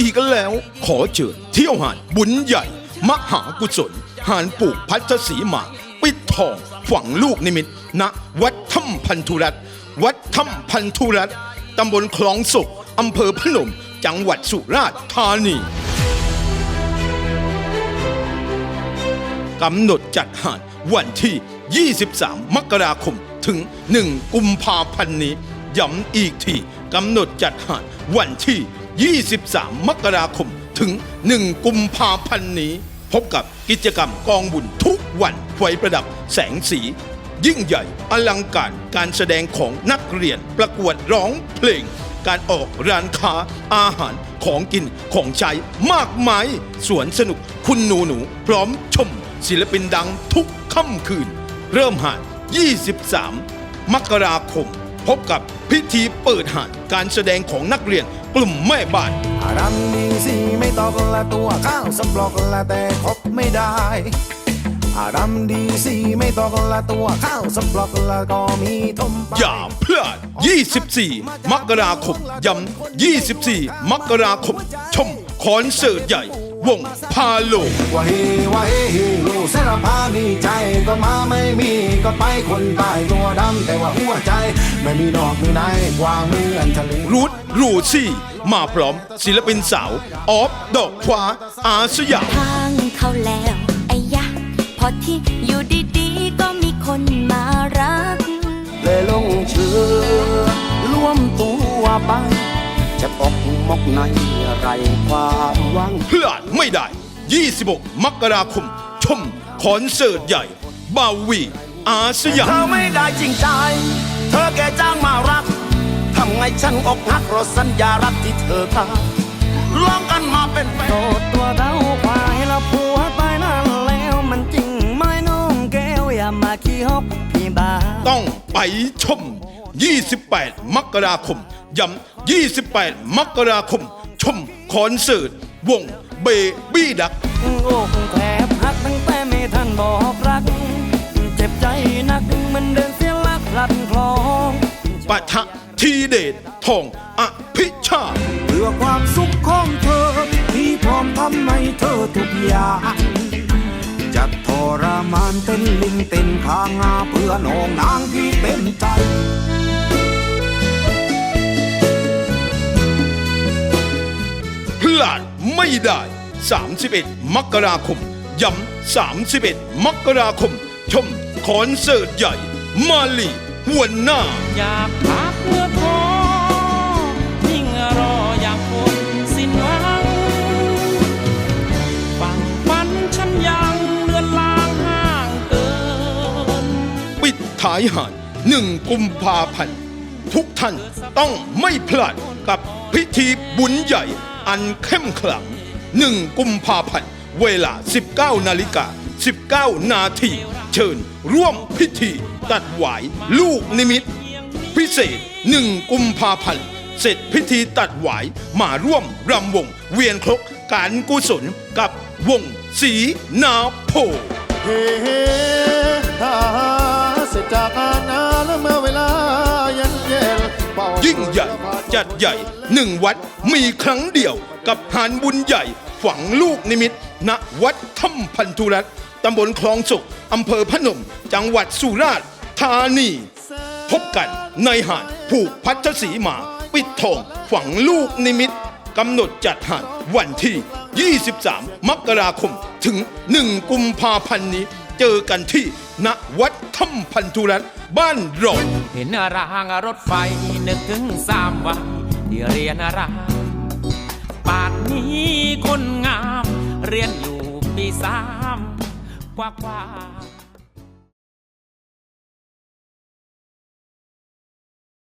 อีกแล้วขอเชิญเที่ยวหาดบุญใหญ่ มหากุศล หานปลูกพัชสีมา ปิดทองฝังลูกนิมิตณวัดถ้ำพันธุรัตวัดถ้ำพันธุรัตตำบลคลองศกอำเภอพนม จังหวัดสุราษฎร์ธานีกำหนดจัดหาดวันที่ 23 มกราคมถึง 1 กุมภาพันธ์นี้ย้ำอีกทีกำหนดจัดหาดวันที่ 23 มกราคมถึง 1 กุมภาพันธ์นี้ พบกับกิจกรรมกองบุญทุกวันไฟประดับแสงสี ยิ่งใหญ่อลังการการแสดงของนักเรียนประกวดร้องเพลง การออกร้านค้าอาหารของกินของใช้มากมายสวนสนุกคุณหนูหนู พร้อมชมศิลปินดังทุกค่ำคืน เริ่มหาด 23 มกราคม พบกับพิธีเปิดหาดการแสดงของนักเรียน กลุ่มแม่บ้านอารำดีสิไม่ตอกละตัวข้าวสำปลอกละแต่คบไม่ได้อารำดีสิไม่ตอกละตัวข้าวสำปลอกละก็มีทมไปอย่าพลาด 24 มกราคมย้ำ24 มกราคม ชมคอนเสิร์ตใหญ่ วงพาโลงว่าเฮว่าเฮเฮลูกสารพามีใจก็มาไม่มีก็ไปคนตายตัวดำแต่ว่าหัวใจ ไม่มีนอกมีในกว้างเหมือนทะเลรูทรูซี่ มาพร้อมศิลปินสาว ออฟ ดอกฟ้าอาสยาม ทางเขาแล้วไอ้ยะ พอที่อยู่ดีๆ ก็มีคนมารักเลยลงเชื่อร่วมตัวไปจะปก มกในไรความหวังพลาดไม่ได้ 26 มกราคม ชมคอนเสิร์ตใหญ่ บาวีอาสยาเธมอไม่ได้จริงใจ เธอแค่จ้างมารักทำไงฉันอกหักเพราะสัญญารักที่เธอทำลองกันมาเป็นแฟนโดดตัวเราควายแล้วผัวไปนั่นแล้วมันจริงไหม่น้องแก้วอย่ามาขี้ฮกพี่บ้าต้องไปชม 28 มกราคม ย้ำ28 มกราคม ชมคอนเสิร์ต วงเบบี้ดักอกแทบหักตั้งแต่ไม่ทันบอกรัก เจ็บใจนักเหมันเดินเสียหลักพลัดคลองปะทะทีเดชทองอภิชาติ เพื่อความสุขของเธอ ที่พร้อมทำให้เธอทุกอย่างจะทรมานเต้นลิงเต้นข้างงาเพื่อน้องนางที่เต็มใจ ไม่ได้ 31 มกราคม ย้ำ 31 มกราคม ชมคอนเสิร์ตใหญ่ มาลีหวนหน้า อยากพักเมื่อท้อยิ่งรออยากพบสิ้นหวังฝั่งฝันฉันยังเลือนลางห่างเกิน ปิดท้ายหาดหนึ่งกุมภาพันธ์ ทุกท่านต้องไม่พลาดกับพิธีบุญใหญ่อันเข้มขลัง หนึ่งกุมภาพันธ์ เวลา 19 นาฬิกา 19 นาที เชิญร่วมพิธี ตัดหวายลูกนิมิต พิเศษหนึ่งกุมภาพันธ์ เสร็จพิธีตัดหวายมาร่วมรำวง เวียนครกการกุศลกับวงสีนาโพเฮ้ฮาเสร็จจากงานาแล้วเมื่อเวลาย็นเย็นเป่ายิ่งใหญ่จัดใหญ่หนึ่งวัดมีครั้งเดียว กับหานบุญใหญ่ ฝังลูกนิมิตณวัดถ้ำพันธุรัตน์ตำบลคลองสุกอำเภอพนม จังหวัดสุราษฎร์ธานี พบกันในหาดผูกพัชสีมา ปิดทองฝังลูกนิมิตกำหนดจัดหาดวันที่ 23 มกราคม ถึง 1 กุมภาพันธ์นี้ เจอกันที่ณวัดถ้ำพันธุรัตน์บ้านรองเห็นรางรถไฟนึกถึงสามวันที่เรียนรา ป่านนี้คนงาม เรียนอยู่ปีสามกว่ากว่า